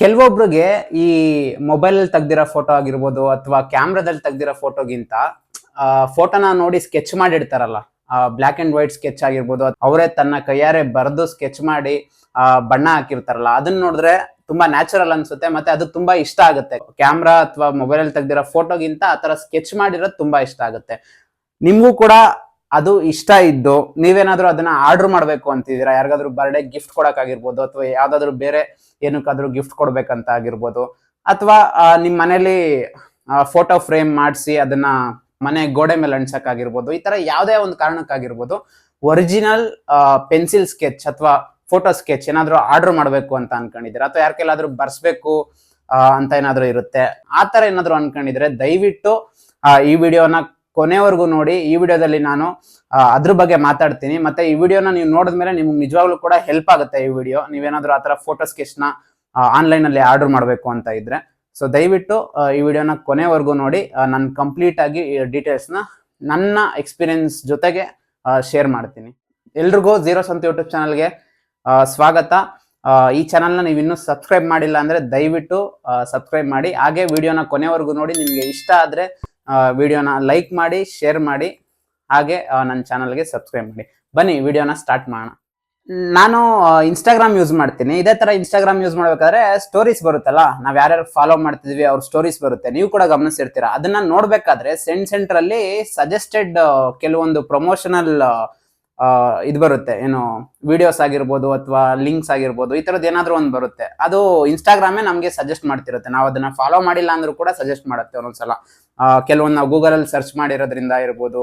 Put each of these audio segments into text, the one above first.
ಕೆಲವೊಬ್ರಿಗೆ ಈ ಮೊಬೈಲ್ ತೆಗ್ದಿರೋ ಫೋಟೋ ಆಗಿರ್ಬೋದು ಅಥವಾ ಕ್ಯಾಮ್ರಾದಲ್ಲಿ ತೆಗ್ದಿರೋ ಫೋಟೋಗಿಂತ ಫೋಟೋನ ನೋಡಿ ಸ್ಕೆಚ್ ಮಾಡಿರ್ತಾರಲ್ಲ ಬ್ಲ್ಯಾಕ್ ಅಂಡ್ ವೈಟ್ ಸ್ಕೆಚ್ ಆಗಿರ್ಬೋದು ಅವರೇ ತನ್ನ ಕೈಯಾರೆ ಬರೆದು ಸ್ಕೆಚ್ ಮಾಡಿ ಆ, ಬಣ್ಣ ಹಾಕಿರ್ತಾರಲ್ಲ ಅದನ್ನ ನೋಡಿದ್ರೆ ತುಂಬಾ ನ್ಯಾಚುರಲ್ ಅನ್ಸುತ್ತೆ ಮತ್ತೆ ಅದು ತುಂಬಾ ಇಷ್ಟ ಆಗುತ್ತೆ. ಕ್ಯಾಮ್ರಾ ಅಥವಾ ಮೊಬೈಲ್ ಅಲ್ಲಿ ತೆಗ್ದಿರೋ ಫೋಟೋಗಿಂತ ಆ ತರ ಸ್ಕೆಚ್ ಮಾಡಿರೋದು ತುಂಬಾ ಇಷ್ಟ ಆಗುತ್ತೆ. ನಿಮ್ಗೂ ಕೂಡ ಅದು ಇಷ್ಟ ಇದ್ದು ನೀವೇನಾದ್ರೂ ಅದನ್ನ ಆರ್ಡರ್ ಮಾಡಬೇಕು ಅಂತಿದ್ದೀರಾ? ಯಾರಿಗಾದ್ರೂ ಬರ್ಡೇ ಗಿಫ್ಟ್ ಕೊಡಕ್ಕಾಗಿರ್ಬೋದು ಅಥವಾ ಯಾವ್ದಾದ್ರು ಬೇರೆ ಏನಕ್ಕಾದ್ರೂ ಗಿಫ್ಟ್ ಕೊಡ್ಬೇಕಂತ ಆಗಿರ್ಬೋದು ಅಥವಾ ನಿಮ್ಮ ಮನೇಲಿ ಫೋಟೋ ಫ್ರೇಮ್ ಮಾಡಿಸಿ ಅದನ್ನ ಮನೆ ಗೋಡೆ ಮೇಲೆ ಅಂಟ್ಸಕ್ಕಾಗಿರ್ಬೋದು. ಈ ತರ ಯಾವುದೇ ಒಂದು ಕಾರಣಕ್ಕಾಗಿರ್ಬೋದು. ಒರಿಜಿನಲ್ ಪೆನ್ಸಿಲ್ ಸ್ಕೆಚ್ ಅಥವಾ ಫೋಟೋ ಸ್ಕೆಚ್ ಏನಾದರೂ ಆರ್ಡರ್ ಮಾಡಬೇಕು ಅಂತ ಅನ್ಕೊಂಡಿದ್ದೀರಾ? ಅಥವಾ ಯಾರ ಬರ್ಸ್ಬೇಕು ಅಂತ ಏನಾದರೂ ಇರುತ್ತೆ? ಆ ತರ ಏನಾದರೂ ಅನ್ಕೊಂಡಿದ್ರೆ ದಯವಿಟ್ಟು ಈ ವಿಡಿಯೋನ ಕೊನೆವರೆಗೂ ನೋಡಿ ಈ ವಿಡಿಯೋದಲ್ಲಿ ನಾನು ಅದ್ರ ಬಗ್ಗೆ ಮಾತಾಡ್ತೀನಿ. ಮತ್ತೆ ಈ ವಿಡಿಯೋನ ನೀವು ನೋಡಿದ ಮೇಲೆ ನಿಮ್ಗೆ ನಿಜವಾಗ್ಲೂ ಕೂಡ ಹೆಲ್ಪ್ ಆಗುತ್ತೆ ಈ ವಿಡಿಯೋ. ನೀವೇನಾದ್ರೂ ಆ ತರ ಫೋಟೋ ಸ್ಕೆಚ್ನ ಆನ್ಲೈನ್ ಅಲ್ಲಿ ಆರ್ಡರ್ ಮಾಡಬೇಕು ಅಂತ ಇದ್ರೆ. ಸೊ ದಯವಿಟ್ಟು ಈ ವಿಡಿಯೋನ ಕೊನೆವರೆಗೂ ನೋಡಿ. ನಾನು ಕಂಪ್ಲೀಟ್ ಆಗಿ ಡೀಟೇಲ್ಸ್ನ ನನ್ನ ಎಕ್ಸ್ಪೀರಿಯನ್ಸ್ ಜೊತೆಗೆ ಶೇರ್ ಮಾಡ್ತೀನಿ. ಎಲ್ರಿಗೂ ಜೀರೋ ಸಂತ ಯೂಟ್ಯೂಬ್ ಚಾನಲ್ಗೆ ಸ್ವಾಗತ. ಈ ಚಾನಲ್ನ ನೀವು ಇನ್ನೂ ಸಬ್ಸ್ಕ್ರೈಬ್ ಮಾಡಿಲ್ಲ ಅಂದ್ರೆ ದಯವಿಟ್ಟು ಸಬ್ಸ್ಕ್ರೈಬ್ ಮಾಡಿ. ಹಾಗೆ ವಿಡಿಯೋನ ಕೊನೆವರೆಗೂ ನೋಡಿ. ನಿಮಗೆ ಇಷ್ಟ ಆದ್ರೆ ವಿಡಿಯೋನ ಲೈಕ್ ಮಾಡಿ ಶೇರ್ ಮಾಡಿ, ಹಾಗೆ ನನ್ನ ಚಾನಲ್ಗೆ ಸಬ್ಸ್ಕ್ರೈಬ್ ಮಾಡಿ. ಬನ್ನಿ, ವಿಡಿಯೋನ ಸ್ಟಾರ್ಟ್ ಮಾಡೋಣ. ನಾನು ಇನ್ಸ್ಟಾಗ್ರಾಮ್ ಯೂಸ್ ಮಾಡ್ತೀನಿ. ಇದೇ ತರ ಇನ್ಸ್ಟಾಗ್ರಾಮ್ ಯೂಸ್ ಮಾಡಬೇಕಾದ್ರೆ ಸ್ಟೋರೀಸ್ ಬರುತ್ತಲ್ಲ, ನಾವು ಯಾರ್ಯಾರು ಫಾಲೋ ಮಾಡ್ತಿದ್ವಿ, ಅವ್ರ ಸ್ಟೋರೀಸ್ ಬರುತ್ತೆ. ನೀವು ಕೂಡ ಗಮನಿಸಿರ್ತೀರ ಅದನ್ನ ನೋಡ್ಬೇಕಾದ್ರೆ ಸೆಂಟ್ ಸೆಂಟ್ರಲ್ಲಿ ಸಜೆಸ್ಟೆಡ್ ಕೆಲವೊಂದು ಪ್ರಮೋಷನಲ್ ಇದು ಬರುತ್ತೆ. ಏನು ವಿಡಿಯೋಸ್ ಆಗಿರ್ಬೋದು ಅಥವಾ ಲಿಂಕ್ಸ್ ಆಗಿರ್ಬೋದು, ಈ ಥರದ್ದು ಏನಾದರೂ ಒಂದು ಬರುತ್ತೆ. ಅದು ಇನ್ಸ್ಟಾಗ್ರಾಮೇ ನಮಗೆ ಸಜೆಸ್ಟ್ ಮಾಡ್ತಿರುತ್ತೆ. ನಾವು ಅದನ್ನು ಫಾಲೋ ಮಾಡಿಲ್ಲ ಅಂದರೂ ಕೂಡ ಸಜೆಸ್ಟ್ ಮಾಡುತ್ತೆ ಒಂದೊಂದ್ಸಲ. ಕೆಲವೊಂದು ನಾವು ಗೂಗಲಲ್ಲಿ ಸರ್ಚ್ ಮಾಡಿರೋದ್ರಿಂದ ಇರ್ಬೋದು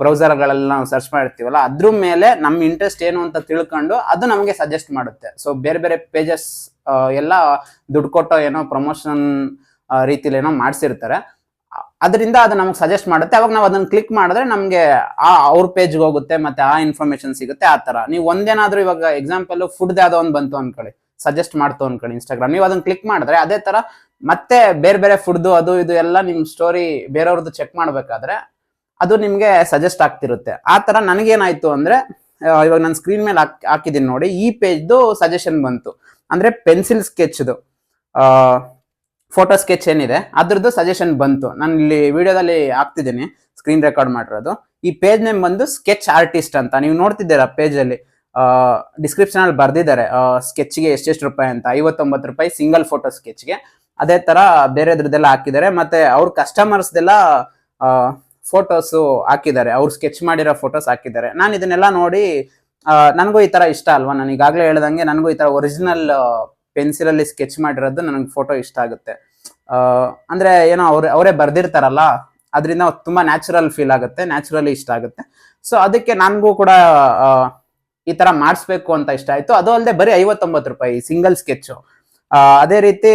ಬ್ರೌಸರ್ಗಳಲ್ಲಿ ನಾವು ಸರ್ಚ್ ಮಾಡಿರ್ತೀವಲ್ಲ, ಅದ್ರ ಮೇಲೆ ನಮ್ಮ ಇಂಟ್ರೆಸ್ಟ್ ಏನು ಅಂತ ತಿಳ್ಕೊಂಡು ಅದು ನಮಗೆ ಸಜೆಸ್ಟ್ ಮಾಡುತ್ತೆ. ಸೊ ಬೇರೆ ಬೇರೆ ಪೇಜಸ್ ಎಲ್ಲ ದುಡ್ಡು ಕೊಟ್ಟೋ ಏನೋ ಪ್ರಮೋಷನ್ ರೀತಿಲಿ ಏನೋ ಮಾಡಿಸಿರ್ತಾರೆ. ಅದರಿಂದ ಅದು ನಮಗೆ ಸಜೆಸ್ಟ್ ಮಾಡುತ್ತೆ. ಅವಾಗ ನಾವು ಅದನ್ನು ಕ್ಲಿಕ್ ಮಾಡಿದ್ರೆ ನಮಗೆ ಆ, ಅವ್ರ ಪೇಜ್ಗೆ ಹೋಗುತ್ತೆ, ಮತ್ತೆ ಆ ಇನ್ಫಾರ್ಮೇಶನ್ ಸಿಗುತ್ತೆ, ಆ ತರ. ನೀವು ಒಂದೇನಾದ್ರೂ ಇವಾಗ ಎಕ್ಸಾಂಪಲ್ ಫುಡ್ ಯಾವುದೋ ಒಂದು ಬಂತು ಅನ್ಕೊಳ್ಳಿ. ಸಜೆಸ್ಟ್ ಮಾಡ್ತು ಅನ್ಕೊಳ್ಳಿ ಇನ್ಸ್ಟಾಗ್ರಾಮ್ ನೀವು ಅದನ್ನ ಕ್ಲಿಕ್ ಮಾಡಿದ್ರೆ ಅದೇ ತರ ಮತ್ತೆ ಬೇರೆ ಬೇರೆ ಫುಡ್ದು ಅದು ಇದು ಎಲ್ಲ ನಿಮ್ಮ ಸ್ಟೋರಿ ಬೇರೆಯವ್ರದ್ದು ಚೆಕ್ ಮಾಡಬೇಕಾದ್ರೆ ಅದು ನಿಮಗೆ ಸಜೆಸ್ಟ್ ಆಗ್ತಿರುತ್ತೆ. ಆ ತರ ನನಗೇನಾಯ್ತು ಅಂದ್ರೆ ಇವಾಗ ನಾನು ಸ್ಕ್ರೀನ್ ಮೇಲೆ ಹಾಕ್ ಹಾಕಿದ್ದೀನಿ ನೋಡಿ, ಈ ಪೇಜ್ದು ಸಜೆಷನ್ ಬಂತು. ಅಂದ್ರೆ ಪೆನ್ಸಿಲ್ ಸ್ಕೆಚ್ದು ಫೋಟೋ ಸ್ಕೆಚ್ ಏನಿದೆ, ಅದ್ರದ್ದು ಸಜೆಷನ್ ಬಂತು. ನಾನು ಇಲ್ಲಿ ವಿಡಿಯೋದಲ್ಲಿ ಹಾಕ್ತಿದ್ದೀನಿ ಸ್ಕ್ರೀನ್ ರೆಕಾರ್ಡ್ ಮಾಡಿರೋದು. ಈ ಪೇಜ್ ನೇಮ್ ಬಂದು ಸ್ಕೆಚ್ ಆರ್ಟಿಸ್ಟ್ ಅಂತ. ನೀವು ನೋಡ್ತಿದ್ದೀರಾ ಪೇಜಲ್ಲಿ ಡಿಸ್ಕ್ರಿಪ್ಷನ್ ಅಲ್ಲಿ ಬರ್ದಿದ್ದಾರೆ ಸ್ಕೆಚ್ಗೆ ಎಷ್ಟೆಷ್ಟು ರೂಪಾಯಿ ಅಂತ. ಐವತ್ತೊಂಬತ್ತು ರೂಪಾಯಿ ಸಿಂಗಲ್ ಫೋಟೋ ಸ್ಕೆಚ್ಗೆ ಅದೇ ತರ ಬೇರೆದ್ರದ್ದೆಲ್ಲ ಹಾಕಿದ್ದಾರೆ. ಮತ್ತೆ ಅವ್ರ ಕಸ್ಟಮರ್ಸ್ದೆಲ್ಲ ಫೋಟೋಸ್ ಹಾಕಿದ್ದಾರೆ. ಅವ್ರು ಸ್ಕೆಚ್ ಮಾಡಿರೋ ಫೋಟೋಸ್ ಹಾಕಿದ್ದಾರೆ. ನಾನು ಇದನ್ನೆಲ್ಲ ನೋಡಿ ನನಗೂ ಈ ತರ ಇಷ್ಟ ಅಲ್ವಾ? ನಾನು ಈಗಾಗಲೇ ಹೇಳ್ದಂಗೆ ನನಗೂ ಈ ತರ ಒರಿಜಿನಲ್ ಪೆನ್ಸಿಲ್ ಅಲ್ಲಿ ಸ್ಕೆಚ್ ಮಾಡಿರೋದು ನನಗೆ ಫೋಟೋ ಇಷ್ಟ ಆಗುತ್ತೆ. ಅಂದ್ರೆ ಏನೋ ಅವ್ರ, ಅವರೇ ಬರ್ದಿರ್ತಾರಲ್ಲ, ಅದರಿಂದ ತುಂಬಾ ನ್ಯಾಚುರಲ್ ಫೀಲ್ ಆಗುತ್ತೆ ನ್ಯಾಚುರಲಿ ಇಷ್ಟ ಆಗುತ್ತೆ. ಸೊ ಅದಕ್ಕೆ ನನಗೂ ಕೂಡ ಈ ತರ ಮಾಡಿಸ್ಬೇಕು ಅಂತ ಇಷ್ಟ ಆಯ್ತು. ಅದು ಅಲ್ಲದೆ ಬರೀ ಐವತ್ತೊಂಬತ್ತು ರೂಪಾಯಿ ಸಿಂಗಲ್ ಸ್ಕೆಚ್ ಅದೇ ರೀತಿ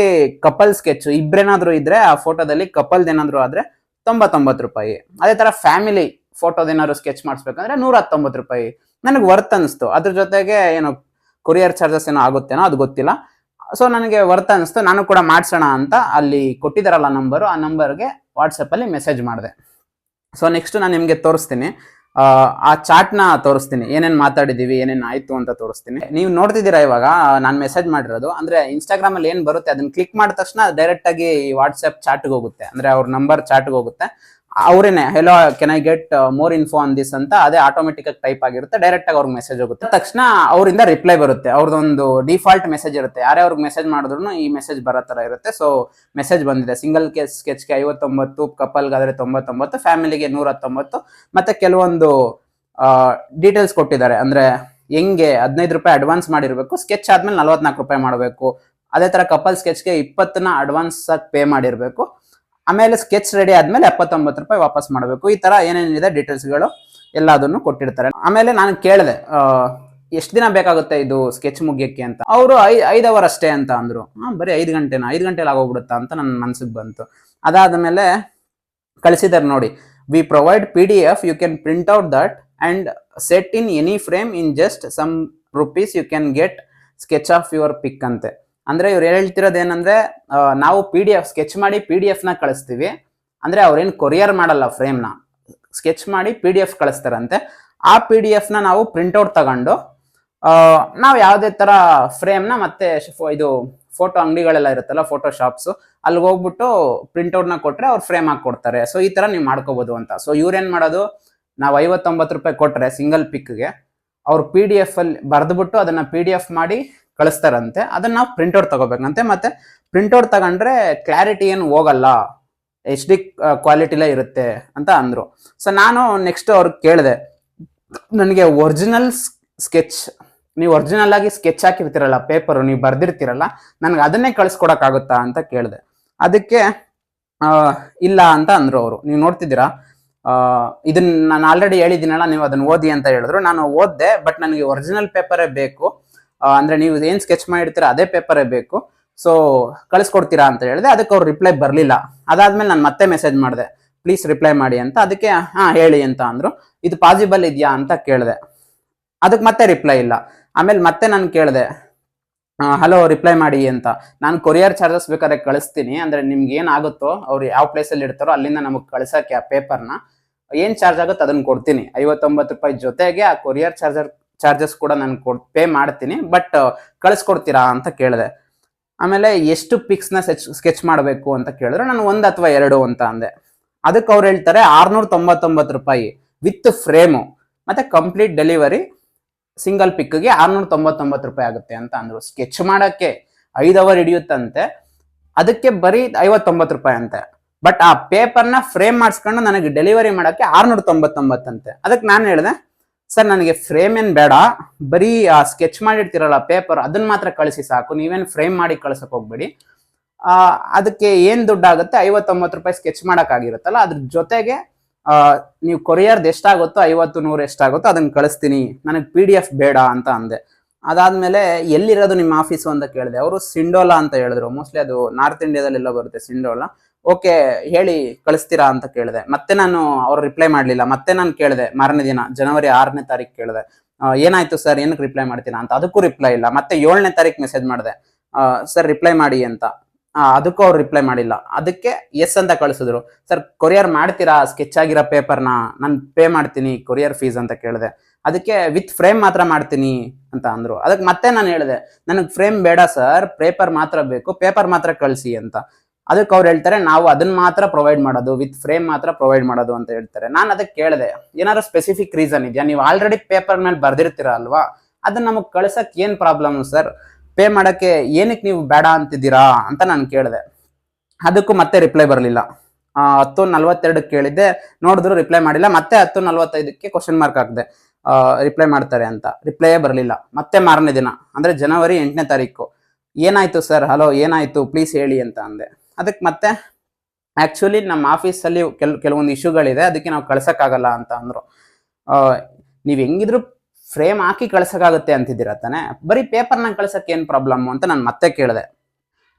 ಕಪಲ್ ಸ್ಕೆಚ್ ಇಬ್ಬರೇನಾದರೂ ಇದ್ರೆ ಆ ಫೋಟೋದಲ್ಲಿ ಕಪಲ್ದೇನಾದರೂ ಆದ್ರೆ ತೊಂಬತ್ತೊಂಬತ್ತು ರೂಪಾಯಿ. ಅದೇ ತರ ಫ್ಯಾಮಿಲಿ ಫೋಟೋದೇನಾದ್ರು ಸ್ಕೆಚ್ ಮಾಡಿಸ್ಬೇಕಂದ್ರೆ ನೂರ ಹತ್ತೊಂಬತ್ತು ರೂಪಾಯಿ. ನನಗೆ ವರ್ತ್ ಅನಿಸ್ತು. ಅದ್ರ ಜೊತೆಗೆ ಏನೋ ಕೊರಿಯರ್ ಚಾರ್ಜಸ್ ಏನೋ ಆಗುತ್ತೇನೋ, ಅದು ಗೊತ್ತಿಲ್ಲ. ಸೊ ನನಗೆ ವರ್ತ್ ಅನಿಸ್ತು ನಾನು ಕೂಡ ಮಾಡಿಸೋಣ ಅಂತ ಅಲ್ಲಿ ಕೊಟ್ಟಿದ್ದಾರಲ್ಲ ನಂಬರು ಆ ನಂಬರ್ಗೆ ವಾಟ್ಸಪ್ಪಲ್ಲಿ ಮೆಸೇಜ್ ಮಾಡಿದೆ. ಸೊ ನೆಕ್ಸ್ಟ್ ನಾನು ನಿಮಗೆ ತೋರಿಸ್ತೀನಿ. ಆ, ಚಾಟ್ನ ತೋರಿಸ್ತೀನಿ. ಏನೇನು ಮಾತಾಡಿದ್ದೀವಿ ಏನೇನು ಆಯಿತು ಅಂತ ತೋರಿಸ್ತೀನಿ. ನೀವು ನೋಡ್ತಿದ್ದೀರಾ ಇವಾಗ ನಾನು ಮೆಸೇಜ್ ಮಾಡಿರೋದು. ಅಂದರೆ ಇನ್ಸ್ಟಾಗ್ರಾಮಲ್ಲಿ ಏನು ಬರುತ್ತೆ ಅದನ್ನು ಕ್ಲಿಕ್ ಮಾಡಿದ ತಕ್ಷಣ ಡೈರೆಕ್ಟಾಗಿ ವಾಟ್ಸಪ್ ಚಾಟ್ಗೆ ಹೋಗುತ್ತೆ. ಅಂದರೆ ಅವ್ರ ನಂಬರ್ ಚಾಟ್ಗೆ ಹೋಗುತ್ತೆ. ಅವರೇನೆ hello can I get more info on this ಅಂತ ಅದೇ ಆಟೋಮೆಟಿಕ್ ಆಗಿ ಟೈಪ್ ಆಗಿರುತ್ತೆ. ಡೈರೆಕ್ಟ್ ಆಗಿ ಅವ್ರಿಗೆ ಮೆಸೇಜ್ ಹೋಗುತ್ತೆ. ತಕ್ಷಣ ಅವರಿಂದ ರಿಪ್ಲೈ ಬರುತ್ತೆ. ಅವ್ರದ್ದೊಂದು ಡಿಫಾಲ್ಟ್ ಮೆಸೇಜ್ ಇರುತ್ತೆ. ಯಾರೇ ಅವ್ರಿಗೆ ಮೆಸೇಜ್ ಮಾಡಿದ್ರು ಈ ಮೆಸೇಜ್ ಬರೋ ತರ ಇರುತ್ತೆ. ಸೊ ಮೆಸೇಜ್ ಬಂದಿದೆ. ಸಿಂಗಲ್ ಕೇಸ್ ಸ್ಕೆಚ್ಗೆ ಐವತ್ತೊಂಬತ್ತು ಕಪಲ್ಗಾದ್ರೆ ತೊಂಬತ್ತೊಂಬತ್ತು ಫ್ಯಾಮಿಲಿಗೆ ನೂರ ಹತ್ತೊಂಬತ್ತು ಮತ್ತೆ ಕೆಲವೊಂದು ಡೀಟೇಲ್ಸ್ ಕೊಟ್ಟಿದ್ದಾರೆ. ಅಂದ್ರೆ ಹೆಂಗೆ ಹದಿನೈದು ರೂಪಾಯಿ ಅಡ್ವಾನ್ಸ್ ಮಾಡಿರಬೇಕು ಸ್ಕೆಚ್ ಆದ್ಮೇಲೆ ನಲ್ವತ್ನಾಲ್ಕು ರೂಪಾಯಿ ಮಾಡಬೇಕು. ಅದೇ ತರ ಕಪಲ್ ಸ್ಕೆಚ್ಗೆ ಇಪ್ಪತ್ತನ್ನ ಅಡ್ವಾನ್ಸ್ ಆಗಿ ಪೇ ಮಾಡಿರ್ಬೇಕು. ಆಮೇಲೆ ಸ್ಕೆಚ್ ರೆಡಿ ಆದ್ಮೇಲೆ ಎಪ್ಪತ್ತೊಂಬತ್ತು ರೂಪಾಯಿ ವಾಪಸ್ ಮಾಡಬೇಕು. ಈ ತರ ಏನೇನಿದೆ ಡೀಟೇಲ್ಸ್ಗಳು ಎಲ್ಲದನ್ನು ಕೊಟ್ಟಿರ್ತಾರೆ. ಆಮೇಲೆ ನಾನು ಕೇಳಿದೆ ಎಷ್ಟು ದಿನ ಬೇಕಾಗುತ್ತೆ ಇದು ಸ್ಕೆಚ್ ಮುಗಿಯಕ್ಕೆ ಅಂತ? ಅವರು ಐ ಐದು ಅವರ್ ಅಷ್ಟೇ ಅಂತ ಅಂದರು. ಹಾಂ, ಬರೀ ಐದು ಗಂಟೆನ? ಐದು ಗಂಟೆಲಿ ಆಗೋಗ್ಬಿಡುತ್ತಾ ಅಂತ ನನ್ನ ಮನ್ಸಿಗೆ ಬಂತು. ಅದಾದ್ಮೇಲೆ ಕಳಿಸಿದ್ದಾರೆ ನೋಡಿ we provide P D F you can print out that and set in any frame in just some rupees you can get sketch of your pic ಅಂತೆ. ಅಂದ್ರೆ ಇವ್ರು ಹೇಳ್ತಿರೋದು ಏನಂದ್ರೆ ನಾವು ಪಿ ಡಿ ಎಫ್ ಸ್ಕೆಚ್ ಮಾಡಿ ಪಿ ಡಿ ಎಫ್ನ ಕಳಿಸ್ತೀವಿ. ಅಂದ್ರೆ ಅವ್ರೇನು ಕೊರಿಯರ್ ಮಾಡಲ್ಲ ಫ್ರೇಮ್ನ ಸ್ಕೆಚ್ ಮಾಡಿ ಪಿ ಡಿ ಎಫ್ ಕಳಿಸ್ತಾರಂತೆ. ಆ ಪಿ ಡಿ ಎಫ್ನ ನಾವು ಪ್ರಿಂಟ್ಔಟ್ ತಗೊಂಡು ನಾವು ಯಾವುದೇ ತರ ಫ್ರೇಮ್ನ ಮತ್ತೆ ಇದು ಫೋಟೋ ಅಂಗಡಿಗಳೆಲ್ಲ ಇರುತ್ತಲ್ಲ ಫೋಟೋ ಶಾಪ್ಸ್ ಅಲ್ಲಿ ಹೋಗ್ಬಿಟ್ಟು ಪ್ರಿಂಟ್ಔಟ್ನ ಕೊಟ್ರೆ ಅವ್ರು ಫ್ರೇಮ್ ಹಾಕಿ ಕೊಡ್ತಾರೆ. ಸೊ ಈ ತರ ನೀವು ಮಾಡ್ಕೋಬಹುದು ಅಂತ. ಸೊ ಇವ್ರೇನ್ ಮಾಡೋದು? ನಾವು ಐವತ್ತೊಂಬತ್ತು ರೂಪಾಯಿ ಕೊಟ್ರೆ ಸಿಂಗಲ್ ಪಿಕ್ಗೆ ಅವ್ರು ಪಿ ಡಿ ಎಫಲ್ಲಿ ಬರೆದ್ಬಿಟ್ಟು ಅದನ್ನ ಪಿ ಡಿ ಎಫ್ ಮಾಡಿ ಕಳಿಸ್ತಾರಂತೆ. ಅದನ್ನ ನಾವು ಪ್ರಿಂಟ್ಔಟ್ ತಗೋಬೇಕಂತೆ. ಮತ್ತೆ ಪ್ರಿಂಟ್ಔಟ್ ತಗೊಂಡ್ರೆ ಕ್ಲಾರಿಟಿ ಏನು ಹೋಗಲ್ಲ. ಎಚ್ ಡಿ ಕ್ವಾಲಿಟಿಲೇ ಇರುತ್ತೆ ಅಂತ ಅಂದ್ರು. ಸೊ ನಾನು ನೆಕ್ಸ್ಟ್ ಅವ್ರಿಗೆ ಕೇಳಿದೆ, ನನಗೆ ಒರಿಜಿನಲ್ ಸ್ಕೆಚ್ ನೀವು ಒರಿಜಿನಲ್ ಆಗಿ ಸ್ಕೆಚ್ ಹಾಕಿರ್ತೀರಲ್ಲ ಪೇಪರು ನೀವು ಬರ್ದಿರ್ತೀರಲ್ಲ, ನನಗೆ ಅದನ್ನೇ ಕಳಿಸ್ಕೊಡಕ್ಕಾಗುತ್ತಾ? ಅಂತ ಕೇಳಿದೆ. ಅದಕ್ಕೆ ಇಲ್ಲ ಅಂತ ಅಂದ್ರು ಅವರು. ನೀವು ನೋಡ್ತಿದ್ದೀರಾ? ಇದನ್ನ ನಾನು ಆಲ್ರೆಡಿ ಹೇಳಿದ್ದೀನಲ್ಲ, ನೀವು ಅದನ್ನ ಓದಿ ಅಂತ ಹೇಳಿದ್ರು. ನಾನು ಓದಿದೆ ಬಟ್ ನನಗೆ ಒರಿಜಿನಲ್ ಪೇಪರೇ ಬೇಕು. ಅಂದ್ರೆ ನೀವು ಏನ್ ಸ್ಕೆಚ್ ಮಾಡಿರ್ತೀರಾ, ಅದೇ ಪೇಪರೇ ಬೇಕು. ಸೊ ಕಳಿಸ್ಕೊಡ್ತೀರಾ ಅಂತ ಹೇಳಿದೆ. ಅದಕ್ಕೆ ಅವ್ರು ರಿಪ್ಲೈ ಬರಲಿಲ್ಲ. ಅದಾದ್ಮೇಲೆ ನಾನು ಮತ್ತೆ ಮೆಸೇಜ್ ಮಾಡಿದೆ. ಪ್ಲೀಸ್ ರಿಪ್ಲೈ ಮಾಡಿ ಅಂತ. ಅದಕ್ಕೆ, ಹಾ, ಹೇಳಿ ಅಂತ ಅಂದ್ರು. ಇದು ಪಾಸಿಬಲ್ ಇದೆಯಾ ಅಂತ ಕೇಳಿದೆ. ಅದಕ್ಕೆ ಮತ್ತೆ ರಿಪ್ಲೈ ಇಲ್ಲ. ಆಮೇಲೆ ಮತ್ತೆ ನಾನು ಕೇಳಿದೆ. ಹಲೋ ರಿಪ್ಲೈ ಮಾಡಿ ಅಂತ. ನಾನು ಕೊರಿಯರ್ ಚಾರ್ಜಸ್ ಬೇಕಾದ್ರೆ ಕಳಿಸ್ತೀನಿ. ಅಂದ್ರೆ ನಿಮ್ಗೆ ಏನಾಗುತ್ತೋ, ಅವ್ರು ಯಾವ ಪ್ಲೇಸಲ್ಲಿ ಇಡ್ತಾರೋ ಅಲ್ಲಿಂದ ನಮಗೆ ಕಳ್ಸಕ್ಕೆ ಆ ಪೇಪರ್ನ ಏನ್ ಚಾರ್ಜ್ ಆಗುತ್ತೆ ಅದನ್ನ ಕೊಡ್ತೀನಿ. ಐವತ್ತೊಂಬತ್ತು ರೂಪಾಯಿ ಜೊತೆಗೆ ಆ ಕೊರಿಯರ್ ಚಾರ್ಜರ್ ಚಾರ್ಜಸ್ ಕೂಡ ನಾನು ಕೊಡ್, ಪೇ ಮಾಡ್ತೀನಿ, ಬಟ್ ಕಳಿಸ್ಕೊಡ್ತೀರಾ ಅಂತ ಕೇಳಿದೆ. ಆಮೇಲೆ ಎಷ್ಟು ಪಿಕ್ಸ್ನ ಸ್ಕೆಚ್ ಮಾಡಬೇಕು ಅಂತ ಕೇಳಿದ್ರೆ ನಾನು ಒಂದು ಅಥವಾ ಎರಡು ಅಂತ ಅಂದೆ. ಅದಕ್ಕೆ ಅವ್ರು ಹೇಳ್ತಾರೆ ಆರ್ನೂರ ತೊಂಬತ್ತೊಂಬತ್ತು ರೂಪಾಯಿ ವಿತ್ ಫ್ರೇಮು. ಮತ್ತು ಕಂಪ್ಲೀಟ್ ಡೆಲಿವರಿ ಸಿಂಗಲ್ ಪಿಕ್ಗೆ ಆರ್ನೂರ ತೊಂಬತ್ತೊಂಬತ್ತು ರೂಪಾಯಿ ಆಗುತ್ತೆ ಅಂತ ಅಂದರು. ಸ್ಕೆಚ್ ಮಾಡೋಕ್ಕೆ ಐದು ಅವರ್ ಹಿಡಿಯುತ್ತಂತೆ. ಅದಕ್ಕೆ ಬರೀ ಐವತ್ತೊಂಬತ್ತು ರೂಪಾಯಿ ಅಂತೆ. ಬಟ್ ಆ ಪೇಪರ್ನ ಫ್ರೇಮ್ ಮಾಡಿಸ್ಕೊಂಡು ನನಗೆ ಡೆಲಿವರಿ ಮಾಡೋಕ್ಕೆ ಆರ್ನೂರ ತೊಂಬತ್ತೊಂಬತ್ತಂತೆ ಅದಕ್ಕೆ ನಾನು ಹೇಳಿದೆ ಸರ್ ನನಗೆ ಫ್ರೇಮ್ ಏನ್ ಬೇಡ. ಬರೀ ಸ್ಕೆಚ್ ಮಾಡಿರ್ತೀರಲ್ಲ ಪೇಪರ್ ಅದನ್ನ ಮಾತ್ರ ಕಳಿಸಿ ಸಾಕು. ನೀವೇನು ಫ್ರೇಮ್ ಮಾಡಿ ಕಳ್ಸಕ್ ಹೋಗ್ಬೇಡಿ. ಅದಕ್ಕೆ ಏನ್ ದುಡ್ಡಾಗುತ್ತೆ? ಐವತ್ತೊಂಬತ್ತು ರೂಪಾಯಿ ಸ್ಕೆಚ್ ಮಾಡೋಕ್ಕಾಗಿರುತ್ತಲ್ಲ. ಅದ್ರ ಜೊತೆಗೆ ನೀವು ಕೊರಿಯರ್ದು ಎಷ್ಟಾಗುತ್ತೋ ಐವತ್ತು, ನೂರು ಎಷ್ಟಾಗುತ್ತೋ ಅದನ್ನ ಕಳಿಸ್ತೀನಿ. ನನಗೆ ಪಿ ಡಿ ಎಫ್ ಬೇಡ ಅಂತ ಅಂದೆ. ಅದಾದ್ಮೇಲೆ ಎಲ್ಲಿರೋದು ನಿಮ್ಮ ಆಫೀಸು ಅಂತ ಕೇಳಿದೆ. ಅವರು ಸಿಂಡೋಲಾ ಅಂತ ಹೇಳಿದ್ರು. ಮೋಸ್ಟ್ಲಿ ಅದು ನಾರ್ತ್ ಇಂಡಿಯಾದಲ್ಲೆಲ್ಲ ಬರುತ್ತೆ ಸಿಂಡೋಲಾ ಓಕೆ, ಹೇಳಿ, ಕಳಿಸ್ತೀರಾ ಅಂತ ಕೇಳಿದೆ. ಮತ್ತೆ ನಾನು ಅವ್ರು ರಿಪ್ಲೈ ಮಾಡಲಿಲ್ಲ. ಮತ್ತೆ ನಾನು ಕೇಳಿದೆ, ಮಾರನೇ ದಿನ, ಜನವರಿ ಆರನೇ ತಾರೀಕು ಕೇಳಿದೆ. ಏನಾಯ್ತು ಸರ್ ಏನಕ್ಕೆ ರಿಪ್ಲೈ ಮಾಡ್ತೀರಾ ಅಂತ. ಅದಕ್ಕೂ ರಿಪ್ಲೈ ಇಲ್ಲ. ಮತ್ತೆ ಏಳನೇ ತಾರೀಕು ಮೆಸೇಜ್ ಮಾಡಿದೆ. ಸರ್ ರಿಪ್ಲೈ ಮಾಡಿ ಅಂತ. ಅದಕ್ಕೂ ಅವ್ರು ರಿಪ್ಲೈ ಮಾಡಿಲ್ಲ. ಅದಕ್ಕೆ ಎಸ್ ಅಂತ ಕಳಿಸಿದ್ರು. ಸರ್ ಕೊರಿಯರ್ ಮಾಡ್ತೀರಾ? ಸ್ಕೆಚ್ ಆಗಿರೋ ಪೇಪರ್ನ ನಾನು ಪೇ ಮಾಡ್ತೀನಿ ಕೊರಿಯರ್ ಫೀಸ್ ಅಂತ ಕೇಳಿದೆ. ಅದಕ್ಕೆ ವಿತ್ ಫ್ರೇಮ್ ಮಾತ್ರ ಮಾಡ್ತೀನಿ ಅಂತ ಅಂದರು. ಅದಕ್ಕೆ ಮತ್ತೆ ನಾನು ಹೇಳಿದೆ, ನನಗೆ ಫ್ರೇಮ್ ಬೇಡ ಸರ್ ಪೇಪರ್ ಮಾತ್ರ ಬೇಕು. ಪೇಪರ್ ಮಾತ್ರ ಕಳಿಸಿ ಅಂತ. ಅದಕ್ಕೆ ಅವ್ರು ಹೇಳ್ತಾರೆ, ನಾವು ಅದನ್ನ ಮಾತ್ರ ಪ್ರೊವೈಡ್ ಮಾಡೋದು ವಿತ್ ಫ್ರೇಮ್ ಮಾತ್ರ ಪ್ರೊವೈಡ್ ಮಾಡೋದು ಅಂತ ಹೇಳ್ತಾರೆ. ನಾನು ಅದಕ್ಕೆ ಕೇಳಿದೆ, ಏನಾದ್ರು ಸ್ಪೆಸಿಫಿಕ್ ರೀಸನ್ ಇದೆಯಾ? ನೀವು ಆಲ್ರೆಡಿ ಪೇಪರ್ ಮೇಲೆ ಬರ್ದಿರ್ತೀರ ಅಲ್ವಾ? ಅದನ್ನ ನಮಗೆ ಕಳ್ಸಕ್ ಏನ್ ಪ್ರಾಬ್ಲಮ್ ಸರ್ ಪೇ ಮಾಡಕ್ಕೆ ಏನಕ್ಕೆ ನೀವು ಬೇಡ ಅಂತಿದ್ದೀರಾ ಅಂತ ನಾನು ಕೇಳಿದೆ. ಅದಕ್ಕೂ ಮತ್ತೆ ರಿಪ್ಲೈ ಬರಲಿಲ್ಲ. ಹತ್ತು ನಲ್ವತ್ತೆರಡಕ್ಕೆ ಕೇಳಿದ್ದೆ, ನೋಡಿದ್ರು ರಿಪ್ಲೈ ಮಾಡಿಲ್ಲ, ಮತ್ತೆ ಹತ್ತು ನಲ್ವತ್ತೈದಕ್ಕೆ ಕ್ವಶನ್ ಮಾರ್ಕ್ ಹಾಕಿದೆ. ರಿಪ್ಲೈ ಮಾಡ್ತಾರೆ ಅಂತ. ರಿಪ್ಲೈಯೇ ಬರಲಿಲ್ಲ. ಮತ್ತೆ ಮಾರನೇ ದಿನ, ಅಂದ್ರೆ ಜನವರಿ ಎಂಟನೇ ತಾರೀಕು. ಏನಾಯ್ತು ಸರ್ ಹಲೋ ಏನಾಯ್ತು? ಪ್ಲೀಸ್ ಹೇಳಿ ಅಂತ ಅಂದೆ. ಅದಕ್ಕೆ ಮತ್ತೆ ಆಕ್ಚುಲಿ ನಮ್ಮ ಆಫೀಸಲ್ಲಿ ಕೆಲ್, ಕೆಲವೊಂದು ಇಶ್ಯೂಗಳಿದೆ ಅದಕ್ಕೆ ನಾವು ಕಳ್ಸೋಕ್ಕಾಗಲ್ಲ ಅಂತ ಅಂದರು. ನೀವು ಹೆಂಗಿದ್ರು ಫ್ರೇಮ್ ಹಾಕಿ ಕಳ್ಸೋಕ್ಕಾಗುತ್ತೆ ಅಂತಿದ್ದೀರ ತಾನೆ? ಬರೀ ಪೇಪರ್ನ ಕಳ್ಸಕ್ಕೆ ಏನು ಪ್ರಾಬ್ಲಮ್ ಅಂತ ನಾನು ಮತ್ತೆ ಕೇಳಿದೆ.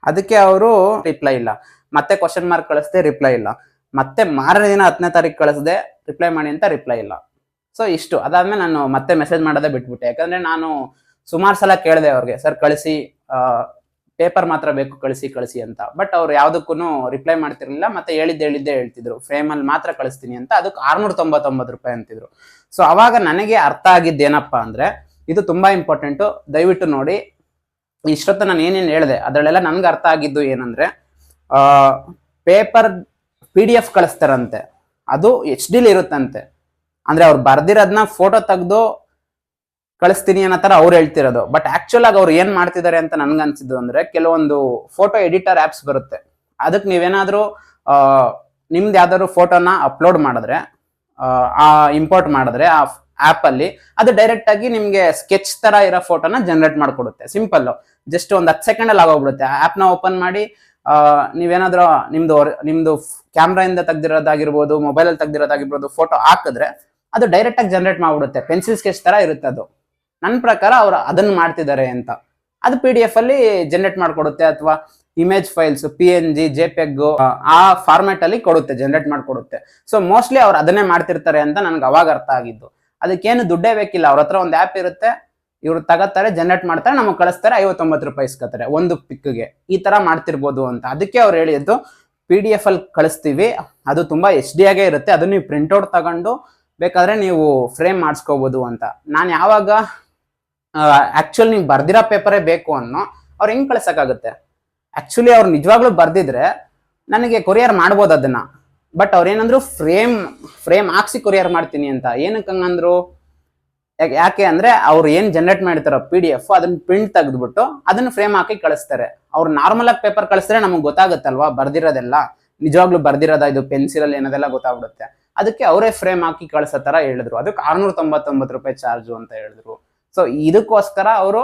ಅದಕ್ಕೆ ಅವರು ರಿಪ್ಲೈ ಇಲ್ಲ. ಮತ್ತೆ ಕ್ವಶನ್ ಮಾರ್ಕ್ ಕಳಿಸ್ದೆ ರಿಪ್ಲೈ ಇಲ್ಲ. ಮತ್ತೆ ಮಾರನೇ ದಿನ ಹತ್ತನೇ ತಾರೀಕು ಕಳಿಸ್ದೆ ರಿಪ್ಲೈ ಮಾಡಿ ಅಂತ ರಿಪ್ಲೈ ಇಲ್ಲ. ಸೊ ಇಷ್ಟು. ಅದಾದಮೇಲೆ ನಾನು ಮತ್ತೆ ಮೆಸೇಜ್ ಮಾಡೋದೇ ಬಿಟ್ಬಿಟ್ಟೆ. ಯಾಕಂದರೆ ನಾನು ಸುಮಾರು ಸಲ ಕೇಳಿದೆ ಅವ್ರಿಗೆ, ಸರ್ ಕಳಿಸಿ ಪೇಪರ್ ಮಾತ್ರ ಬೇಕು, ಕಳಿಸಿ ಕಳಿಸಿ ಅಂತ. ಬಟ್ ಅವ್ರು ಯಾವುದಕ್ಕೂ ರಿಪ್ಲೈ ಮಾಡ್ತಿರ್ಲಿಲ್ಲ, ಮತ್ತೆ ಹೇಳಿದ್ದು, ಹೇಳಿದ್ದೇ ಹೇಳ್ತಿದ್ರು. ಫ್ರೇಮಲ್ಲಿ ಮಾತ್ರ ಕಳಿಸ್ತೀನಿ ಅಂತ. ಅದಕ್ಕೆ ಆರ್ನೂರ ತೊಂಬತ್ತೊಂಬತ್ತು ರೂಪಾಯಿ ಅಂತಿದ್ರು. ಸೊ ಅವಾಗ ನನಗೆ ಅರ್ಥ ಆಗಿದ್ದೇನಪ್ಪ ಅಂದ್ರೆ, ಇದು ತುಂಬಾ ಇಂಪಾರ್ಟೆಂಟು ದಯವಿಟ್ಟು ನೋಡಿ. ಇಷ್ಟೊತ್ತು ನಾನು ಏನೇನು ಹೇಳಿದೆ, ಅದರಲ್ಲೆಲ್ಲ ನನ್ಗೆ ಅರ್ಥ ಆಗಿದ್ದು ಏನಂದ್ರೆ ಪೇಪರ್ ಪಿ ಡಿ ಎಫ್ ಕಳಿಸ್ತಾರಂತೆ. ಅದು ಎಚ್ ಡಿಲಿ ಇರುತ್ತಂತೆ. ಅಂದ್ರೆ ಅವ್ರು ಬರ್ದಿರೋದನ್ನ ಫೋಟೋ ತೆಗೆದು ಕಳಿಸ್ತೀನಿ ಅನ್ನೋ ಅವ್ರು ಹೇಳ್ತಿರೋದು. ಬಟ್ ಆಕ್ಚುಲ್ ಆಗಿ ಅವ್ರು ಏನ್ ಮಾಡ್ತಿದ್ದಾರೆ ಅಂತ ನನ್ಗೆ ಅನ್ಸಿದ್ದು ಅಂದ್ರೆ ಕೆಲವೊಂದು ಫೋಟೋ ಎಡಿಟರ್ ಆಪ್ಸ್ ಬರುತ್ತೆ. ಅದಕ್ಕೆ ನೀವೇನಾದ್ರೂ ನಿಮ್ದು ಯಾವ್ದಾದ್ರು ಫೋಟೋನ ಅಪ್ಲೋಡ್ ಮಾಡಿದ್ರೆ ಆ, ಇಂಪೋರ್ಟ್ ಮಾಡಿದ್ರೆ ಆ ಆಪ್ ಅಲ್ಲಿ ಅದು ಡೈರೆಕ್ಟ್ ಆಗಿ ನಿಮ್ಗೆ ಸ್ಕೆಚ್ ತರ ಇರೋ ಫೋಟೋನ ಜನರೇಟ್ ಮಾಡ್ಕೊಡುತ್ತೆ. ಸಿಂಪಲ್ ಜಸ್ಟ್ ಒಂದು ಹತ್ತು ಸೆಕೆಂಡ್ ಅಲ್ಲಿ ಆಗೋಗ್ಬಿಡುತ್ತೆ. ಆಪ್ನ ಓಪನ್ ಮಾಡಿ ನೀವೇನಾದ್ರೂ ನಿಮ್ದು ನಿಮ್ದು ಕ್ಯಾಮ್ರಾ ಇಂದ ತೆಗ್ದಿರೋದಾಗಿರ್ಬೋದು ಮೊಬೈಲ್ ಅಲ್ಲಿ ತೆಗ್ದಿರೋದಾಗಿರ್ಬೋದು ಫೋಟೋ ಹಾಕಿದ್ರೆ ಅದು ಡೈರೆಕ್ಟ್ ಆಗಿ ಜನರೇಟ್ ಮಾಡ್ಬಿಡುತ್ತೆ. ಪೆನ್ಸಿಲ್ ಸ್ಕೆಚ್ ತರ ಇರುತ್ತೆ ಅದು ನನ್ನ ಪ್ರಕಾರ ಅವ್ರು ಅದನ್ನ ಮಾಡ್ತಿದ್ದಾರೆ ಅಂತ. ಅದು ಪಿ ಡಿ ಎಫ್ ಅಲ್ಲಿ ಜನರೇಟ್ ಮಾಡ್ಕೊಡುತ್ತೆ ಅಥವಾ image files P N G JPEG ಆ ಫಾರ್ಮ್ಯಾಟ್ ಅಲ್ಲಿ ಕೊಡುತ್ತೆ ಜನರೇಟ್ ಮಾಡ್ಕೊಡುತ್ತೆ. ಸೊ ಮೋಸ್ಟ್ಲಿ ಅವ್ರು ಅದನ್ನೇ ಮಾಡ್ತಿರ್ತಾರೆ ಅಂತ ನನ್ಗೆ ಅವಾಗ ಅರ್ಥ ಆಗಿದ್ದು. ಅದಕ್ಕೇನು ದುಡ್ಡೇ ಬೇಕಿಲ್ಲ. ಅವ್ರ ಹತ್ರ ಒಂದು ಆ್ಯಪ್ ಇರುತ್ತೆ, ಇವ್ರು ತಗೋತಾರೆ ಜನರೇಟ್ ಮಾಡ್ತಾರೆ, ನಮಗೆ ಕಳಿಸ್ತಾರೆ, ಐವತ್ತೊಂಬತ್ತು ರೂಪಾಯಿ ಇಸ್ಕೋತಾರೆ, ಒಂದು ಪಿಕ್ಗೆ. ಈ ತರ ಮಾಡ್ತಿರ್ಬೋದು ಅಂತ. ಅದಕ್ಕೆ ಅವ್ರು ಹೇಳಿದ್ದು ಪಿ ಡಿ ಎಫ್ ಅಲ್ಲಿ ಕಳಿಸ್ತೀವಿ, ಅದು ತುಂಬಾ ಎಚ್ ಡಿ ಆಗೇ ಇರುತ್ತೆ, ಅದನ್ನ ನೀವು ಪ್ರಿಂಟ್ಔಟ್ ತಗೊಂಡು, ಬೇಕಾದ್ರೆ ನೀವು ಫ್ರೇಮ್ ಮಾಡಿಸ್ಕೋಬಹುದು ಅಂತ. ನಾನು ಯಾವಾಗ ಆಕ್ಚುಲ್ ನೀವು ಬರ್ದಿರೋ ಪೇಪರೇ ಬೇಕು ಅನ್ನೋ ಅವ್ರು ಹೆಂಗ್ ಕಳ್ಸಕ್ಕಾಗುತ್ತೆ? ಆಕ್ಚುಲಿ ಅವ್ರು ನಿಜವಾಗ್ಲೂ ಬರ್ದಿದ್ರೆ ನನಗೆ ಕೊರಿಯರ್ ಮಾಡ್ಬೋದು ಅದನ್ನ. ಬಟ್ ಅವ್ರೇನಂದ್ರು ಫ್ರೇಮ್ ಫ್ರೇಮ್ ಹಾಕ್ಸಿ ಕೊರಿಯರ್ ಮಾಡ್ತೀನಿ ಅಂತ. ಏನಕ್ಕೆ ಹಂಗಂದ್ರು? ಯಾಕೆ- ಯಾಕೆ ಅಂದ್ರೆ ಅವ್ರು ಏನು ಜನರೇಟ್ ಮಾಡಿರ್ತಾರೋ ಪಿ ಡಿ ಎಫ್ ಅದನ್ನ ಪ್ರಿಂಟ್ ತೆಗೆದ್ಬಿಟ್ಟು ಅದನ್ನ ಫ್ರೇಮ್ ಹಾಕಿ ಕಳಿಸ್ತಾರೆ. ಅವ್ರು ನಾರ್ಮಲ್ ಆಗಿ ಪೇಪರ್ ಕಳಿಸಿದ್ರೆ ನಮಗೆ ಗೊತ್ತಾಗುತ್ತಲ್ವಾ ಬರ್ದಿರೋದೆಲ್ಲ? ನಿಜವಾಗ್ಲೂ ಬರ್ದಿರೋದ ಇದು ಪೆನ್ಸಿಲಲ್ಲಿ ಏನದೆಲ್ಲ ಗೊತ್ತಾಗ್ಬಿಡುತ್ತೆ? ಅದಕ್ಕೆ ಅವರೇ ಫ್ರೇಮ್ ಹಾಕಿ ಕಳಿಸೋ ಥರ ಹೇಳಿದ್ರು. ಅದಕ್ಕೆ ಆರ್ನೂರ ತೊಂಬತ್ತೊಂಬತ್ತು ರೂಪಾಯಿ ಚಾರ್ಜು ಅಂತ ಹೇಳಿದ್ರು. ಸೊ ಇದಕ್ಕೋಸ್ಕರ ಅವರು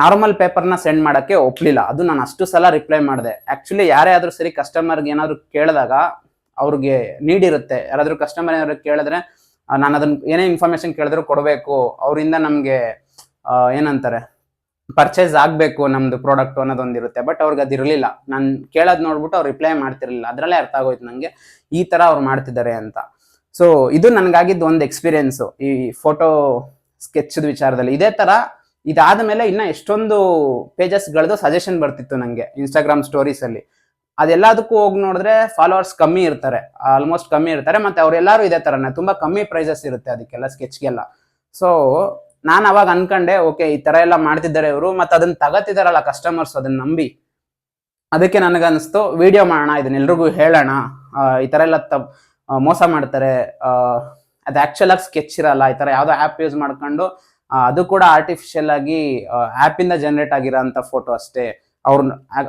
ನಾರ್ಮಲ್ ಪೇಪರ್ನ ಸೆಂಡ್ ಮಾಡೋಕ್ಕೆ ಒಪ್ಲಿಲ್ಲ. ಅದು ನಾನು ಅಷ್ಟು ಸಲ ರಿಪ್ಲೈ ಮಾಡಿದೆ. ಆ್ಯಕ್ಚುಲಿ ಯಾರೇ ಆದರೂ ಸರಿ ಕಸ್ಟಮರ್ಗೆ ಏನಾದರೂ ಕೇಳಿದಾಗ ಅವ್ರಿಗೆ ನೀಡಿರುತ್ತೆ ಯಾರಾದರೂ ಕಸ್ಟಮರ್ ಏನಾದ್ರು ಕೇಳಿದ್ರೆ ನಾನು ಅದನ್ನ ಏನೇ ಇನ್ಫಾರ್ಮೇಶನ್ ಕೇಳಿದ್ರು ಕೊಡಬೇಕು. ಅವರಿಂದ ನಮಗೆ ಏನಂತಾರೆ ಪರ್ಚೇಸ್ ಆಗಬೇಕು ನಮ್ಮದು ಪ್ರಾಡಕ್ಟ್ ಅನ್ನೋದೊಂದಿರುತ್ತೆ. ಬಟ್ ಅವ್ರಿಗೆ ಅದಿರಲಿಲ್ಲ. ನಾನು ಕೇಳೋದು ನೋಡ್ಬಿಟ್ಟು ಅವ್ರು ರಿಪ್ಲೈ ಮಾಡ್ತಿರಲಿಲ್ಲ. ಅದರಲ್ಲೇ ಅರ್ಥ ಆಗೋಯ್ತು ನನಗೆ ಈ ಥರ ಅವ್ರು ಮಾಡ್ತಿದ್ದಾರೆ ಅಂತ. ಸೊ ಇದು ನನಗಾಗಿದ್ದು ಒಂದು ಎಕ್ಸ್ಪೀರಿಯೆನ್ಸು ಈ ಫೋಟೋ ಸ್ಕೆಚ್ದ ವಿಚಾರದಲ್ಲಿ. ಇದೇ ಥರ ಇದಾದ ಮೇಲೆ ಇನ್ನ ಎಷ್ಟೊಂದು ಪೇಜಸ್ಗಳದ್ದು ಸಜೆಷನ್ ಬರ್ತಿತ್ತು ನನಗೆ ಇನ್ಸ್ಟಾಗ್ರಾಮ್ ಸ್ಟೋರೀಸಲ್ಲಿ ಅದೆಲ್ಲದಕ್ಕೂ ಹೋಗಿ ನೋಡಿದ್ರೆ ಫಾಲೋವರ್ಸ್ ಕಮ್ಮಿ ಇರ್ತಾರೆ. ಆಲ್ಮೋಸ್ಟ್ ಕಮ್ಮಿ ಇರ್ತಾರೆ. ಮತ್ತೆ ಅವರೆಲ್ಲರೂ ಇದೇ ಥರನೇ ತುಂಬಾ ಕಮ್ಮಿ ಪ್ರೈಸಸ್ ಇರುತ್ತೆ ಅದಕ್ಕೆಲ್ಲ ಸ್ಕೆಚ್ಗೆಲ್ಲ ಸೊ ನಾನು ಅವಾಗ ಅನ್ಕೊಂಡೆ, ಓಕೆ, ಈ ತರ ಎಲ್ಲ ಮಾಡ್ತಿದ್ದಾರೆ ಇವರು, ಮತ್ತೆ ಅದನ್ನ ತಗತಿದಾರಲ್ಲ ಕಸ್ಟಮರ್ಸ್ ಅದನ್ನ ನಂಬಿ. ಅದಕ್ಕೆ ನನಗನ್ನಿಸ್ತು ವಿಡಿಯೋ ಮಾಡೋಣ ಇದನ್ನೆಲ್ರಿಗೂ ಹೇಳೋಣ. ಈ ಥರ ಎಲ್ಲ ತ ಮೋಸ ಮಾಡ್ತಾರೆ. ಅದು ಆಕ್ಚುಲ್ ಆಗಿ ಸ್ಕೆಚ್ ಇರಲ್ಲ, ಈ ತರ ಯಾವ್ದೋ ಆ್ಯಪ್ ಯೂಸ್ ಮಾಡ್ಕೊಂಡು ಅದು ಕೂಡ ಆರ್ಟಿಫಿಷಿಯಲ್ ಆಗಿ ಆ್ಯಪ್ ಇಂದ ಜನರೇಟ್ ಆಗಿರೋ ಫೋಟೋ ಅಷ್ಟೇ. ಅವ್ರ,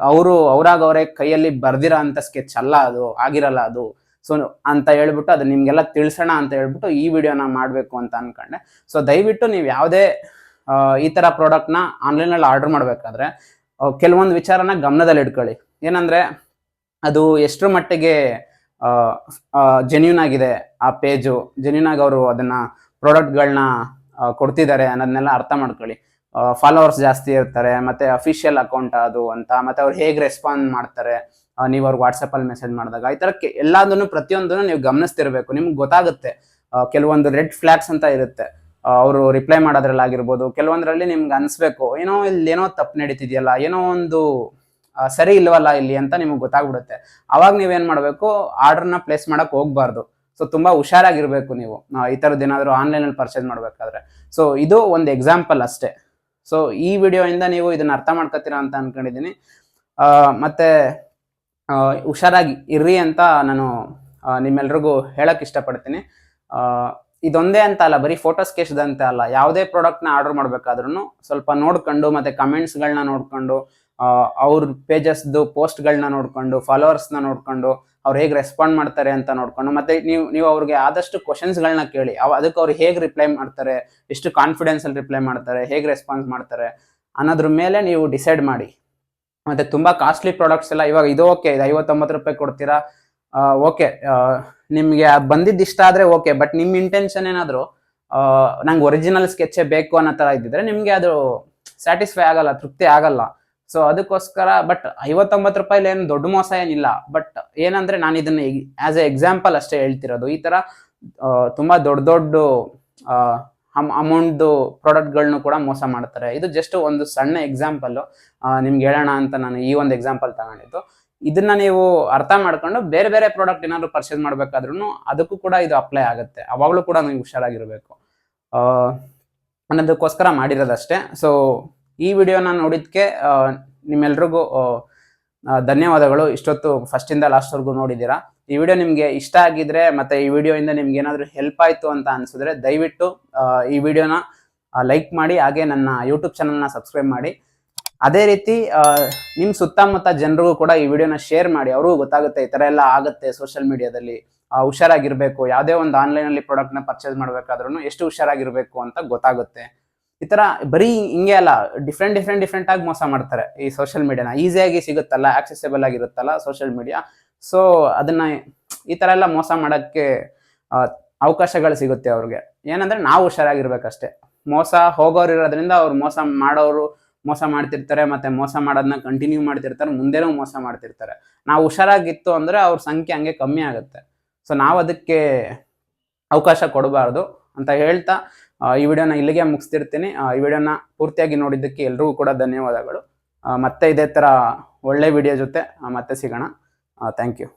ಅವರು, ಅವ್ರಾಗ ಅವರೇ ಕೈಯಲ್ಲಿ ಬರ್ದಿರೋ ಅಂತ ಸ್ಕೆಚ್ ಅಲ್ಲ ಅದು, ಆಗಿರಲ್ಲ ಅದು. ಸೊ ಅಂತ ಹೇಳ್ಬಿಟ್ಟು ಅದು ನಿಮ್ಗೆಲ್ಲ ತಿಳಿಸೋಣ ಅಂತ ಹೇಳ್ಬಿಟ್ಟು ಈ ವಿಡಿಯೋನ ಮಾಡಬೇಕು ಅಂತ ಅನ್ಕೊಂಡೆ. ಸೊ ದಯವಿಟ್ಟು ನೀವು ಯಾವುದೇ ಈ ತರ ಪ್ರಾಡಕ್ಟ್ನ ಆನ್ಲೈನಲ್ಲಿ ಆರ್ಡರ್ ಮಾಡಬೇಕಾದ್ರೆ ಕೆಲವೊಂದು ವಿಚಾರನ ಗಮನದಲ್ಲಿ ಇಟ್ಕೊಳ್ಳಿ ಏನಂದ್ರೆ, ಅದು ಎಷ್ಟರ ಮಟ್ಟಿಗೆ ಜೆನ್ಯೂನ್ ಆಗಿದೆ ಆ ಪೇಜು ಜೆನ್ಯೂನ್ ಆಗಿ ಅವರು ಅದನ್ನ ಪ್ರಾಡಕ್ಟ್ಗಳನ್ನ ಕೊಡ್ತಿದ್ದಾರೆ ಅನ್ನೋದನ್ನೆಲ್ಲ ಅರ್ಥ ಮಾಡ್ಕೊಳ್ಳಿ. ಫಾಲೋವರ್ಸ್ ಜಾಸ್ತಿ ಇರ್ತಾರೆ, ಮತ್ತೆ ಅಫಿಷಿಯಲ್ ಅಕೌಂಟ್ ಅದು ಅಂತ, ಮತ್ತೆ ಅವ್ರು ಹೇಗೆ ರೆಸ್ಪಾಂಡ್ ಮಾಡ್ತಾರೆ ನೀವು ಅವ್ರಿಗೆ ವಾಟ್ಸಪ್ಪಲ್ಲಿ ಮೆಸೇಜ್ ಮಾಡಿದಾಗ. ಈ ಥರ ಎಲ್ಲದನ್ನು ಪ್ರತಿಯೊಂದನ್ನು ನೀವು ಗಮನಿಸ್ತಿರ್ಬೇಕು. ನಿಮ್ಗೆ ಗೊತ್ತಾಗುತ್ತೆ ಕೆಲವೊಂದು ರೆಡ್ ಫ್ಲಾಗ್ಸ್ ಅಂತ ಇರುತ್ತೆ. ಅವರು ರಿಪ್ಲೈ ಮಾಡೋದ್ರಲ್ಲಿ ಆಗಿರ್ಬೋದು ಕೆಲವೊಂದರಲ್ಲಿ ನಿಮ್ಗೆ ಅನಿಸ್ಬೇಕು, ಏನೋ ಇಲ್ಲಿ ಏನೋ ತಪ್ಪು ನಡೀತಿದೆಯಲ್ಲ, ಏನೋ ಒಂದು ಸರಿ ಇಲ್ವಲ್ಲ ಇಲ್ಲಿ ಅಂತ ನಿಮಗೆ ಗೊತ್ತಾಗ್ಬಿಡುತ್ತೆ. ಅವಾಗ ನೀವೇನ್ ಮಾಡಬೇಕು? ಆರ್ಡರ್ನ ಪ್ಲೇಸ್ ಮಾಡಕ್ ಹೋಗ್ಬಾರ್ದು. ಸೊ ತುಂಬಾ ಹುಷಾರಾಗಿರ್ಬೇಕು ನೀವು. ಈ ಥರದ್ದು ಏನಾದರೂ ಆನ್ಲೈನಲ್ಲಿ ಪರ್ಚೇಸ್ ಮಾಡಬೇಕಾದ್ರೆ. ಸೊ ಇದು ಒಂದು ಎಕ್ಸಾಂಪಲ್ ಅಷ್ಟೇ. ಸೊ ಈ ವಿಡಿಯೋಯಿಂದ ನೀವು ಇದನ್ನ ಅರ್ಥ ಮಾಡ್ಕೊತೀರಾ ಅಂತ ಅನ್ಕೊಂಡಿದ್ದೀನಿ. ಮತ್ತೆ ಹುಷಾರಾಗಿ ಇರ್ರಿ ಅಂತ ನಾನು ನಿಮ್ಮೆಲ್ರಿಗೂ ಹೇಳಕ್ ಇಷ್ಟಪಡ್ತೀನಿ. ಇದೊಂದೇ ಅಂತ ಅಲ್ಲ, ಬರೀ ಫೋಟೋ ಸ್ಕೆಚ್ದಂತ ಅಲ್ಲ. ಯಾವುದೇ ಪ್ರಾಡಕ್ಟ್ನ ಆರ್ಡರ್ ಮಾಡ್ಬೇಕಾದ್ರೂ ಸ್ವಲ್ಪ ನೋಡ್ಕೊಂಡು ಮತ್ತೆ ಕಮೆಂಟ್ಸ್ಗಳನ್ನ ನೋಡ್ಕೊಂಡು ಅವ್ರ ಪೇಜಸ್ದು ಪೋಸ್ಟ್ಗಳನ್ನ ನೋಡ್ಕೊಂಡು ಫಾಲೋವರ್ಸ್ನ ನೋಡ್ಕೊಂಡು, ಅವ್ರು ಹೇಗೆ ರೆಸ್ಪಾಂಡ್ ಮಾಡ್ತಾರೆ ಅಂತ ನೋಡ್ಕೊಂಡು, ಮತ್ತೆ ನೀವು ನೀವು ಅವ್ರಿಗೆ ಆದಷ್ಟು ಕ್ವಶನ್ಸ್ಗಳನ್ನ ಕೇಳಿ. ಅವ, ಅದಕ್ಕೆ ಅವ್ರು ಹೇಗೆ ರಿಪ್ಲೈ ಮಾಡ್ತಾರೆ, ಎಷ್ಟು ಕಾನ್ಫಿಡೆನ್ಸ್ ಅಲ್ಲಿ ರಿಪ್ಲೈ ಮಾಡ್ತಾರೆ, ಹೇಗೆ ರೆಸ್ಪಾನ್ಸ್ ಮಾಡ್ತಾರೆ ಅನ್ನೋದ್ರ ಮೇಲೆ ನೀವು ಡಿಸೈಡ್ ಮಾಡಿ. ಮತ್ತೆ ತುಂಬಾ ಕಾಸ್ಟ್ಲಿ ಪ್ರಾಡಕ್ಟ್ಸ್ ಎಲ್ಲ ಇವಾಗ ಇದು ಓಕೆ ಇದು ಐವತ್ತೊಂಬತ್ತು ರೂಪಾಯಿ ಕೊಡ್ತೀರಾ? ಓಕೆ ನಿಮಗೆ ಬಂದಿದ್ದು ಇಷ್ಟ ಆದ್ರೆ ಓಕೆ ಬಟ್ ನಿಮ್ಮ ಇಂಟೆನ್ಷನ್ ಏನಾದರೂ ನಂಗೆ ಒರಿಜಿನಲ್ ಸ್ಕೆಚ್ ಬೇಕು ಅನ್ನೋ ಥರ ಇದ್ದಿದ್ರೆ ನಿಮಗೆ ಅದು ಸ್ಯಾಟಿಸ್ಫೈ ಆಗಲ್ಲ, ತೃಪ್ತಿ ಆಗಲ್ಲ. ಸೊ ಅದಕ್ಕೋಸ್ಕರ ಬಟ್ ಐವತ್ತೊಂಬತ್ತು ರೂಪಾಯಿಲಿ ಏನು ದೊಡ್ಡ ಮೋಸ ಏನಿಲ್ಲ. ಬಟ್ ಏನಂದ್ರೆ ನಾನು ಇದನ್ನ ಆಸ್ ಎ ಎಕ್ಸಾಂಪಲ್ ಅಷ್ಟೇ ಹೇಳ್ತಿರೋದು. ಈ ತರ ತುಂಬಾ ದೊಡ್ಡ ದೊಡ್ಡ ಅಮೌಂಟ್ದು ಪ್ರಾಡಕ್ಟ್ಗಳನ್ನು ಕೂಡ ಮೋಸ ಮಾಡ್ತಾರೆ. ಇದು ಜಸ್ಟ್ ಒಂದು ಸಣ್ಣ ಎಕ್ಸಾಂಪಲ್ ನಿಮ್ಗೆ ಹೇಳೋಣ ಅಂತ ನಾನು ಈ ಒಂದು ಎಕ್ಸಾಂಪಲ್ ತಗೊಂಡಿದ್ದು. ಇದನ್ನ ನೀವು ಅರ್ಥ ಮಾಡ್ಕೊಂಡು ಬೇರೆ ಬೇರೆ ಪ್ರಾಡಕ್ಟ್ ಏನಾದ್ರು ಪರ್ಚೇಸ್ ಮಾಡ್ಬೇಕಾದ್ರೂ ಅದಕ್ಕೂ ಕೂಡ ಇದು ಅಪ್ಲೈ ಆಗುತ್ತೆ. ಅವಾಗಲೂ ಕೂಡ ನೀವು ಹುಷಾರಾಗಿರ್ಬೇಕು. ಅನ್ನೋದಕ್ಕೋಸ್ಕರ ಮಾಡಿರೋದಷ್ಟೇ. ಸೊ ಈ ವಿಡಿಯೋನ ನೋಡಿದ್ಕೆ ಆ, ನಿಮ್ಮೆಲ್ರಿಗೂ ಧನ್ಯವಾದಗಳು. ಇಷ್ಟೊತ್ತು ಫಸ್ಟಿಂದ ಲಾಸ್ಟ್ವರೆಗೂ ನೋಡಿದ್ದೀರಾ. ಈ ವಿಡಿಯೋ ನಿಮಗೆ ಇಷ್ಟ ಆಗಿದ್ರೆ ಮತ್ತೆ ಈ ವಿಡಿಯೋಯಿಂದ ನಿಮ್ಗೆ ಏನಾದರೂ ಹೆಲ್ಪ್ ಆಯ್ತು ಅಂತ ಅನ್ಸಿದ್ರೆ ದಯವಿಟ್ಟು ಈ ವಿಡಿಯೋನ ಲೈಕ್ ಮಾಡಿ ಹಾಗೆ ನನ್ನ ಯೂಟ್ಯೂಬ್ ಚಾನಲ್ನ ಸಬ್ಸ್ಕ್ರೈಬ್ ಮಾಡಿ. ಅದೇ ರೀತಿ ನಿಮ್ಮ ಸುತ್ತಮುತ್ತ ಜನರಿಗೂ ಕೂಡ ಈ ವಿಡಿಯೋನ ಶೇರ್ ಮಾಡಿ. ಅವ್ರಿಗೂ ಗೊತ್ತಾಗುತ್ತೆ ಈ ಥರ ಎಲ್ಲ ಆಗುತ್ತೆ ಸೋಷಿಯಲ್ ಮೀಡಿಯಾದಲ್ಲಿ ಹುಷಾರಾಗಿರ್ಬೇಕು. ಯಾವುದೇ ಒಂದು ಆನ್ಲೈನಲ್ಲಿ ಪ್ರಾಡಕ್ಟ್ನ ಪರ್ಚೇಸ್ ಮಾಡಬೇಕಾದ್ರೂ ಎಷ್ಟು ಹುಷಾರಾಗಿರ್ಬೇಕು ಅಂತ ಗೊತ್ತಾಗುತ್ತೆ. ಈ ಥರ ಬರೀ ಹಿಂಗೆ ಅಲ್ಲ ಡಿಫ್ರೆಂಟ್ ಡಿಫ್ರೆಂಟ್ ಡಿಫ್ರೆಂಟ್ ಆಗಿ ಮೋಸ ಮಾಡ್ತಾರೆ ಈ ಸೋಷಿಯಲ್ ಮೀಡಿಯಾನ ಈಸಿಯಾಗಿ ಸಿಗುತ್ತಲ್ಲ ಆಕ್ಸೆಸಬಲ್ ಆಗಿರುತ್ತಲ್ಲ ಸೋಷಿಯಲ್ ಮೀಡಿಯಾ ಸೊ ಅದನ್ನ ಈ ಥರ ಎಲ್ಲ ಮೋಸ ಮಾಡೋಕ್ಕೆ ಅವಕಾಶಗಳು ಸಿಗುತ್ತೆ ಅವ್ರಿಗೆ. ಏನಂದ್ರೆ ನಾವು ಹುಷಾರಾಗಿರ್ಬೇಕಷ್ಟೇ. ಮೋಸ ಹೋಗೋರು ಇರೋದ್ರಿಂದ ಅವ್ರು ಮೋಸ ಮಾಡೋರು ಮೋಸ ಮಾಡ್ತಿರ್ತಾರೆ, ಮತ್ತೆ ಮೋಸ ಮಾಡೋದನ್ನ ಕಂಟಿನ್ಯೂ ಮಾಡ್ತಿರ್ತಾರೆ, ಮುಂದೆನೂ ಮೋಸ ಮಾಡ್ತಿರ್ತಾರೆ. ನಾವು ಹುಷಾರಾಗಿತ್ತು ಅಂದ್ರೆ ಅವ್ರ ಸಂಖ್ಯೆ ಹಂಗೆ ಕಮ್ಮಿ ಆಗುತ್ತೆ. ಸೊ ನಾವು ಅದಕ್ಕೆ ಅವಕಾಶ ಕೊಡಬಾರ್ದು ಅಂತ ಹೇಳ್ತಾ ಈ ವಿಡಿಯೋನ ಇಲ್ಲಿಗೆ ಮುಗಿಸ್ತಿರ್ತೀನಿ. ಈ ವಿಡಿಯೋನ ಪೂರ್ತಿಯಾಗಿ ನೋಡಿದ್ದಕ್ಕೆ ಎಲ್ರಿಗೂ ಕೂಡ ಧನ್ಯವಾದಗಳು. ಮತ್ತೆ ಇದೇ ಥರ ಒಳ್ಳೆ ವಿಡಿಯೋ ಜೊತೆ ಮತ್ತೆ ಸಿಗೋಣ. Thank you